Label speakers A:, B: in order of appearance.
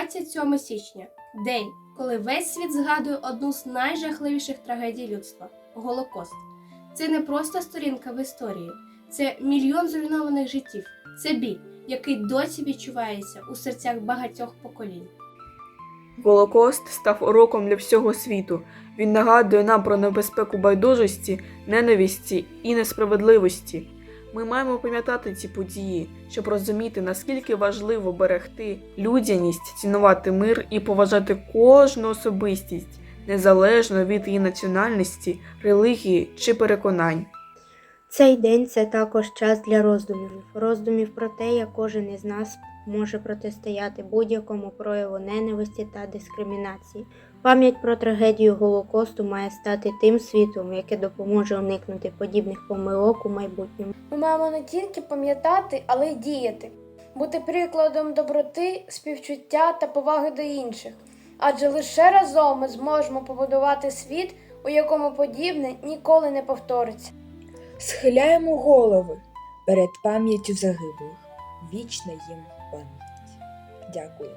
A: 27 січня день, коли весь світ згадує одну з найжахливіших трагедій людства Голокост. Це не просто сторінка в історії, це мільйон зруйнованих життів, це біль, який досі відчувається у серцях багатьох поколінь.
B: Голокост став уроком для всього світу. Він нагадує нам про небезпеку байдужості, ненависті і несправедливості. Ми маємо пам'ятати ці події, щоб розуміти, наскільки важливо берегти людяність, цінувати мир і поважати кожну особистість, незалежно від її національності, релігії чи переконань.
C: Цей день це також час для роздумів. Роздумів про те, як кожен із нас може протистояти будь-якому прояву ненависті та дискримінації. Пам'ять про трагедію Голокосту має стати тим світлом, яке допоможе уникнути подібних помилок у майбутньому.
D: Ми маємо не тільки пам'ятати, але й діяти, бути прикладом доброти, співчуття та поваги до інших. Адже лише разом ми зможемо побудувати світ, у якому подібне ніколи не повториться.
E: Схиляємо голови перед пам'яттю загиблих. Вічна їм пам'ять. Дякую.